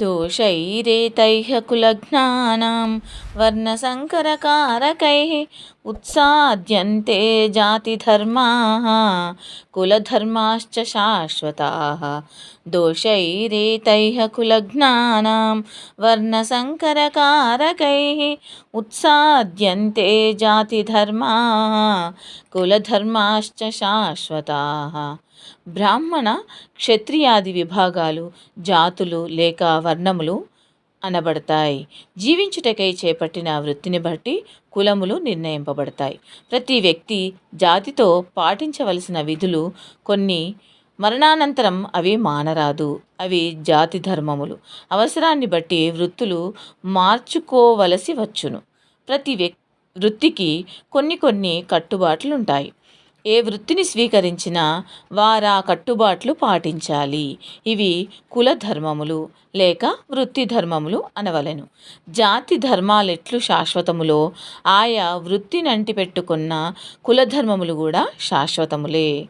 दोषैरेतैः कुलज्ञानां वर्णसङ्करकारकैः उत्साद्यन्ते जातिधर्माः कुलधर्माश्च शाश्वताः दोषैरेतैः कुलज्ञानां वर्णसङ्करकारकैः उत्साद्यन्ते जातिधर्माः కులధర్మాశ్చ శాశ్వతాః బ్రాహ్మణ క్షత్రియాది విభాగాలు జాతులు లేక వర్ణములు అనబడతాయి. జీవించుటకై చేపట్టిన వృత్తిని బట్టి కులములు నిర్ణయింపబడతాయి. ప్రతి వ్యక్తి జాతితో పాటించవలసిన విధులు కొన్ని మరణానంతరం అవి మానరాదు. అవి జాతి ధర్మములు. అవసరాన్ని బట్టి వృత్తులు మార్చుకోవలసి వచ్చును. ప్రతి వ్యక్ వృత్తికి కొన్ని కొన్ని కట్టుబాట్లు ఉంటాయి ఏ వృత్తిని స్వీకరించినా వారా కట్టుబాట్లు పాటించాలి. ఇవి కుల ధర్మములు లేక వృత్తి ధర్మములు అనవలెను. జాతి ధర్మాలెట్లు శాశ్వతములో ఆయా వృత్తిని అంటిపెట్టుకున్న కులధర్మములు కూడా శాశ్వతములే.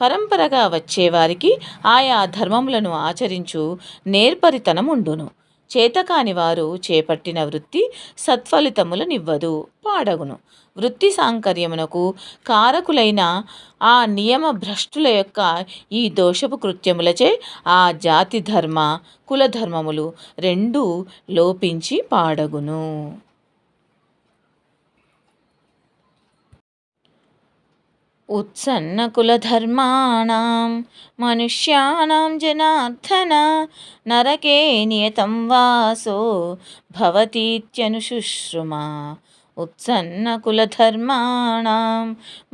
పరంపరగా వచ్చేవారికి ఆయా ధర్మములను ఆచరించు నేర్పరితనం ఉండును చేతకాని వారు చేపట్టిన వృత్తి సత్ఫలితములనివ్వదు. పాడగును. వృత్తి సాంకర్యమునకు కారకులైన ఆ నియమ భ్రష్టుల యొక్క ఈ దోషపు కృత్యములచే ఆ జాతి ధర్మ కులధర్మములు రెండూ లోపించి పాడగును. उत्सन्नकुलधर्माणां मनुष्याणां जनार्दन नरके नियतं वासो भवतीत्यनुशुश्रुमा उत्सन्नकुलधर्माणां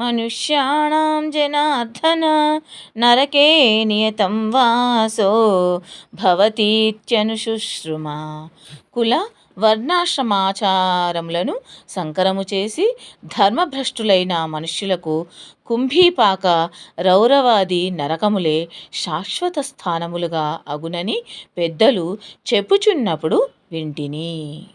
मनुष्याणां जनार्दन नरके नियतं वासो भवतीत्यनुशुश्रुमा कुल వర్ణాశ్రమాచారములను సంకరము చేసి ధర్మభ్రష్టులైన మనుష్యులకు కుంభీపాక రౌరవాది నరకములే శాశ్వత స్థానములుగా అగునని పెద్దలు చెప్పుచున్నప్పుడు వింటిని.